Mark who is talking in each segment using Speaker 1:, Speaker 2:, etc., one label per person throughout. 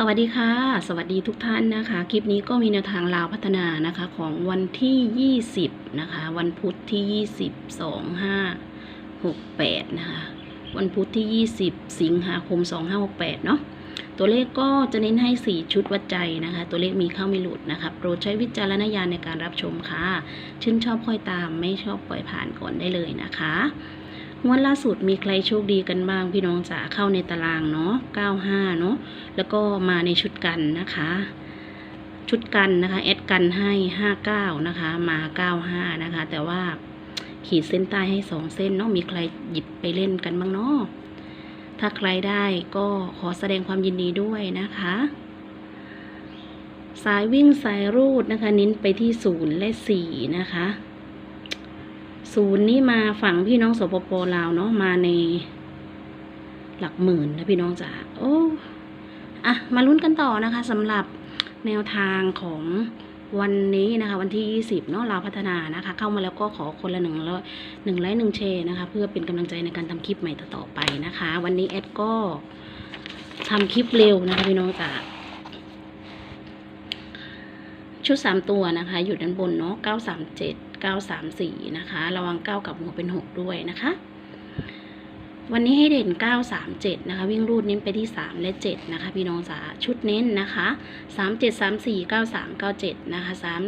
Speaker 1: สวัสดีค่ะ สวัสดีทุกท่านนะคะ คลิปนี้ก็มีแนวทางลาวพัฒนานะคะของวันที่ 20 นะคะ วันพุธที่ 20 2 5 6 8 นะคะ วันพุธที่ 20 สิงหาคม 2568 เนาะตัวเลขก็จะเน้นให้ 4 ชุดวัดใจนะคะ ตัวเลขมีเข้ามีหลุดนะคะโปรดใช้วิจารณญาณในการรับชมค่ะ ชื่นชอบค่อยตามไม่ชอบปล่อยผ่านก่อนได้เลยนะคะ งวดล่าสุดมีใครโชคดีกันบ้างพี่น้องจ๋าเข้าในตารางเนาะ95 เนาะแล้วก็มาในชุดกันนะคะ ชุดกันนะคะแอดกันให้ 59 นะคะ มา 95 นะคะ แต่ว่าขีดเส้นใต้ให้2เส้นเนาะมีใครหยิบไปเล่นกันบ้างเนาะถ้าใครได้ก็ขอแสดงความยินดีด้วยนะคะ สายวิ่งสายรูดนะคะ เน้นไปที่0และ4นะคะ ศูนย์นี่มาฝั่งพี่น้องสปปลาวเนาะมาในหลักหมื่นนะพี่น้องจ๋าโอ้อะมาลุ้นกันต่อนะคะสำหรับแนวทางของวันนี้นะคะ วันที่ 20เนาะลาวพัฒนานะคะ เข้ามาแล้วก็ขอคนละหนึ่งร้อยหนึ่งไลค์หนึ่งแชร์นะคะ เพื่อเป็นกำลังใจในการทำคลิปใหม่ต่อไปนะคะ วันนี้แอดก็ทำคลิปเร็วนะคะพี่น้องจ๋าชุดสามตัวนะคะ อยู่ด้านบนเนาะเก้าสามเก้าสามสี่นะคะ ระวังเก้ากับหัวเป็นหกด้วยนะคะ วันนี้ให้เด่นเก้าสามเจ็ดนะคะ วิ่งรูดเน้นไปที่สามและเจ็ดนะคะ พี่น้องจ๋าชุดเน้นนะคะสามเจ็ดสามสี่เก้าสามเก้าเจ็ดนะคะสาม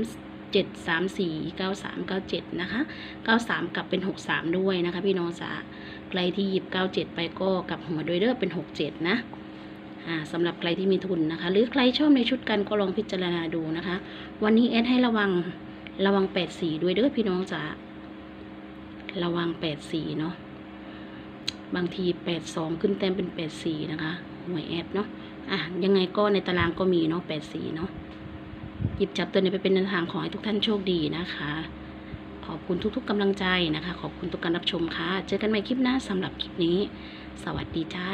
Speaker 1: เจ็ดสามสี่เก้าสามเก้าเจ็ดนะคะเก้าสามกลับเป็นหกสามด้วยนะคะ พี่น้องจ๋าใครที่หยิบเก้าเจ็ดไปก็กลับหัวโดยเด้อเป็นหกเจ็ดนะสำหรับใครที่มีทุนนะคะ หรือใครชอบในชุดกันก็ลองพิจารณาดูนะคะ วันนี้เอสให้ระวัง ระวังแปดสีด้วยเด้อพี่น้องจ๋าระวังแปดสีเนาะบางทีแปดสองขึ้นแต้มเป็นแปดสีนะคะหวยแอดเนาะอะยังไงก็ในตารางก็มีเนาะแปดสีเนาะหยิบจับตัวนี้ไปเป็นแนวทางขอให้ทุกท่านโชคดีนะคะ ขอบคุณทุกๆกำลังใจนะคะ ขอบคุณทุกการรับชมค่ะ เจอกันใหม่คลิปหน้าสำหรับคลิปนี้ สวัสดีจ้า